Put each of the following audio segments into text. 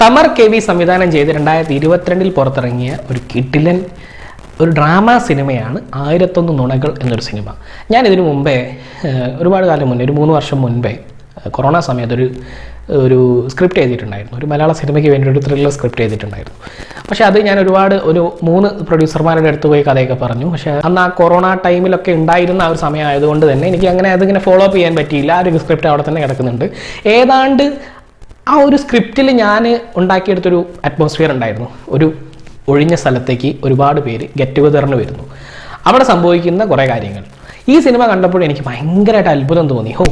തമർ K V സംവിധാനം ചെയ്ത് രണ്ടായിരത്തി ഇരുപത്തിരണ്ടിൽ പുറത്തിറങ്ങിയ ഒരു കിട്ടിലൻ ഒരു ഡ്രാമ സിനിമയാണ് ആയിരത്തൊന്ന് നുണകൾ എന്നൊരു സിനിമ. ഞാൻ ഇതിനു മുമ്പേ ഒരുപാട് കാലം മുന്നേ ഒരു മൂന്ന് വർഷം മുൻപേ കൊറോണ സമയത്ത് ഒരു സ്ക്രിപ്റ്റ് എഴുതിയിട്ടുണ്ടായിരുന്നു. ഒരു മലയാള സിനിമയ്ക്ക് വേണ്ടി ഒരു ത്രില്ലർ സ്ക്രിപ്റ്റ് എഴുതിയിട്ടുണ്ടായിരുന്നു. പക്ഷേ അത് ഞാൻ ഒരുപാട് ഒരു മൂന്ന് പ്രൊഡ്യൂസർമാരുടെ അടുത്ത് പോയി കഥയൊക്കെ പറഞ്ഞു. പക്ഷേ അന്ന് ആ കൊറോണ ടൈമിലൊക്കെ ഉണ്ടായിരുന്ന ആ ഒരു സമയമായതുകൊണ്ട് തന്നെ എനിക്ക് അങ്ങനെ അതിങ്ങനെ ഫോളോ അപ്പ് ചെയ്യാൻ പറ്റിയില്ല. ആ ഒരു സ്ക്രിപ്റ്റ് അവിടെ തന്നെ കിടക്കുന്നുണ്ട്. ഏതാണ്ട് ആ ഒരു സ്ക്രിപ്റ്റിൽ ഞാൻ ഉണ്ടാക്കിയെടുത്തൊരു അറ്റ്മോസ്ഫിയർ ഉണ്ടായിരുന്നു. ഒരു ഒഴിഞ്ഞ സ്ഥലത്തേക്ക് ഒരുപാട് പേര് ഗെറ്റ് ടുഗദറിന് വരുന്നു. അവിടെ സംഭവിക്കുന്ന കുറേ കാര്യങ്ങൾ. ഈ സിനിമ കണ്ടപ്പോൾ എനിക്ക് ഭയങ്കരമായിട്ട് അത്ഭുതം തോന്നി. ഹോ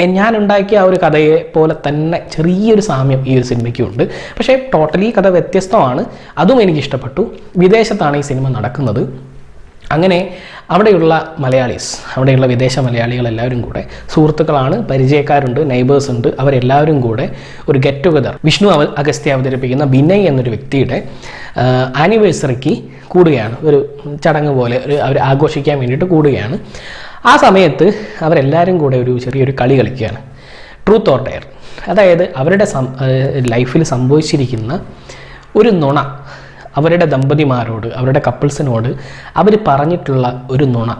ഞാൻ ഉണ്ടാക്കിയ ആ ഒരു കഥയെ പോലെ തന്നെ ചെറിയൊരു സാമ്യം ഈ ഒരു സിനിമയ്ക്കും ഉണ്ട് പക്ഷേ ടോട്ടലി കഥ വ്യത്യസ്തമാണ്. അതും എനിക്ക് ഇഷ്ടപ്പെട്ടു. വിദേശത്താണ് ഈ സിനിമ നടക്കുന്നത്. അങ്ങനെ അവിടെയുള്ള മലയാളീസ് അവിടെയുള്ള വിദേശ മലയാളികൾ എല്ലാവരും കൂടെ സുഹൃത്തുക്കളാണ് പരിചയക്കാരുണ്ട് നൈബേഴ്സ് ഉണ്ട് അവരെല്ലാവരും കൂടെ ഒരു ഗെറ്റ് ടുഗദർ വിഷ്ണു അവ അഗസ്ത്യ അവതരിപ്പിക്കുന്ന വിനയ് എന്നൊരു വ്യക്തിയുടെ ആനിവേഴ്സറിക്ക് കൂടുകയാണ്. ഒരു ചടങ്ങ് പോലെ ഒരു അവർ ആഘോഷിക്കാൻ വേണ്ടിയിട്ട് കൂടുകയാണ്. ആ സമയത്ത് അവരെല്ലാവരും കൂടെ ഒരു ചെറിയൊരു കളി കളിക്കുകയാണ്. ട്രൂത്ത് ഓർ ഡെയർ അതായത് അവരുടെ ലൈഫിൽ സംഭവിച്ചിരിക്കുന്ന ഒരു നുണ. അവരുടെ ദമ്പതിമാരോട് അവരുടെ കപ്പിൾസിനോട് അവർ പറഞ്ഞിട്ടുള്ള ഒരു നുണ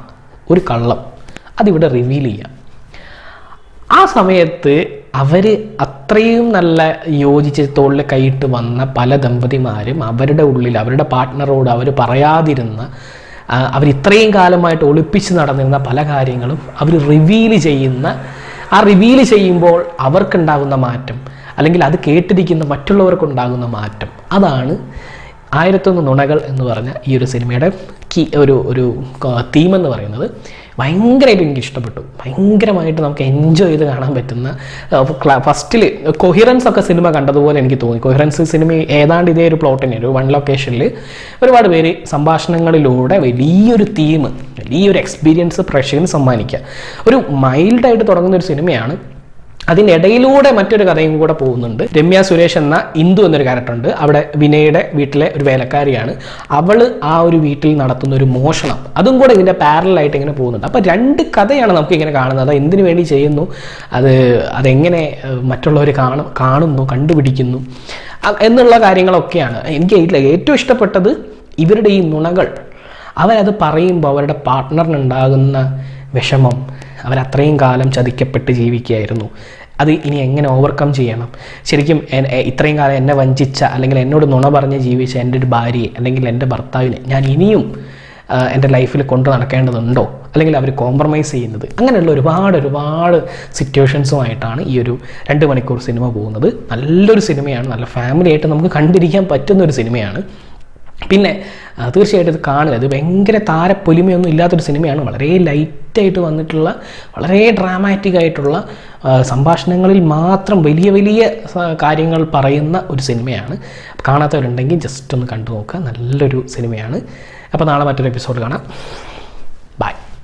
ഒരു കള്ളം അതിവിടെ റിവീൽ ചെയ്യാം. ആ സമയത്ത് അവർ അത്രയും നല്ല യോജിച്ച് തോളിൽ കൈയിട്ട് വന്ന പല ദമ്പതിമാരും അവരുടെ ഉള്ളിൽ അവരുടെ പാർട്ട്ണറോട് അവർ പറയാതിരുന്ന അവർ ഇത്രയും കാലമായിട്ട് ഒളിപ്പിച്ച് നടന്നിരുന്ന പല കാര്യങ്ങളും അവർ റിവീൽ ചെയ്യുന്ന ആ റിവീൽ ചെയ്യുമ്പോൾ അവർക്കുണ്ടാകുന്ന മാറ്റം അല്ലെങ്കിൽ അത് കേട്ടിരിക്കുന്ന മറ്റുള്ളവർക്കുണ്ടാകുന്ന മാറ്റം അതാണ് ആയിരത്തൊന്ന് നുണകൾ എന്ന് പറഞ്ഞ ഈ ഒരു സിനിമയുടെ കീ ഒരു ഒരു തീം എന്ന് പറയുന്നത് ഭയങ്കരമായിട്ട് എനിക്ക് ഇഷ്ടപ്പെട്ടു. ഭയങ്കരമായിട്ട് നമുക്ക് എൻജോയ് ചെയ്ത് കാണാൻ പറ്റുന്ന ഫസ്റ്റിൽ കൊഹിറൻസ് ഒക്കെ സിനിമ കണ്ടതുപോലെ എനിക്ക് തോന്നി. കൊഹിറൻസ് സിനിമ ഏതാണ്ട് ഇതേ ഒരു പ്ലോട്ട് തന്നെ ഒരു വൺ ലൊക്കേഷനിൽ ഒരുപാട് പേര് സംഭാഷണങ്ങളിലൂടെ വലിയൊരു തീം വലിയൊരു എക്സ്പീരിയൻസ് പ്രേക്ഷകന് സമ്മാനിക്കുക. ഒരു മൈൽഡായിട്ട് തുടങ്ങുന്ന ഒരു സിനിമയാണ് അതിന്റെ ഇടയിലൂടെ മറ്റൊരു കഥയും കൂടെ പോകുന്നുണ്ട്. രമ്യ സുരേഷ് എന്ന ഇന്ദു എന്നൊരു ക്യാരക്ടർ ഉണ്ട്. അവിടെ വിനയുടെ വീട്ടിലെ ഒരു വേലക്കാരിയാണ്. അവൾ ആ ഒരു വീട്ടിൽ നടത്തുന്ന ഒരു മോഷണം. അതും കൂടെ ഇതിന്റെ പാരലായിട്ട് ഇങ്ങനെ പോകുന്നുണ്ട്. അപ്പോൾ രണ്ട് കഥയാണ് നമുക്ക് ഇങ്ങനെ കാണുന്നത്. അത് എന്തിനു വേണ്ടി ചെയ്യുന്നു? അത് അതെങ്ങനെ മറ്റുള്ളവർ കാണും കാണുന്നു കണ്ടുപിടിക്കുന്നു? എന്നുള്ള കാര്യങ്ങളൊക്കെയാണ്. എനിക്ക് ഏറ്റവും ഇഷ്ടപ്പെട്ടത് ഇവരുടെ ഈ നുണകൾ. അവരത് പറയുമ്പോൾ അവരുടെ പാർട്ട്ണറിനുണ്ടാകുന്ന വിഷമം അവരത്രയും കാലം ചതിക്കപ്പെട്ട് ജീവിക്കുകയായിരുന്നു. അത് ഇനി എങ്ങനെ ഓവർകം ചെയ്യണം? ശരിക്കും ഇത്രയും കാലം എന്നെ വഞ്ചിച്ച അല്ലെങ്കിൽ എന്നോട് നുണ പറഞ്ഞ് ജീവിച്ച എന്റെ ഒരു ഭാര്യയെ അല്ലെങ്കിൽ എന്റെ ഭർത്താവിനെ ഞാൻ ഇനിയും എന്റെ ലൈഫിൽ കൊണ്ടു നടക്കേണ്ടതുണ്ടോ? അല്ലെങ്കിൽ അവർ കോംപ്രമൈസ് ചെയ്യുന്നത്? അങ്ങനെയുള്ള ഒരുപാട് ഒരുപാട് സിറ്റുവേഷൻസുമായിട്ടാണ് ഈ ഒരു രണ്ട് മണിക്കൂർ സിനിമ പോകുന്നത്. നല്ലൊരു സിനിമയാണ്. നല്ല ഫാമിലി ആയിട്ട് നമുക്ക് കണ്ടിരിക്കാൻ പറ്റുന്ന ഒരു സിനിമയാണ്. പിന്നെ തീർച്ചയായിട്ടും ഇത് കാണുക. ഇത് ഭയങ്കര താരപ്പൊലിമയൊന്നും ഇല്ലാത്തൊരു സിനിമയാണ്. വളരെ ലൈറ്റായിട്ട് വന്നിട്ടുള്ള വളരെ ഡ്രാമാറ്റിക് ആയിട്ടുള്ള സംഭാഷണങ്ങളിൽ മാത്രം വലിയ വലിയ കാര്യങ്ങൾ പറയുന്ന ഒരു സിനിമയാണ്. കാണാത്തവരുണ്ടെങ്കിൽ ജസ്റ്റ് ഒന്ന് കണ്ടു നോക്കുക. നല്ലൊരു സിനിമയാണ്. അപ്പോൾ നാളെ മറ്റൊരു എപ്പിസോഡ് കാണാം.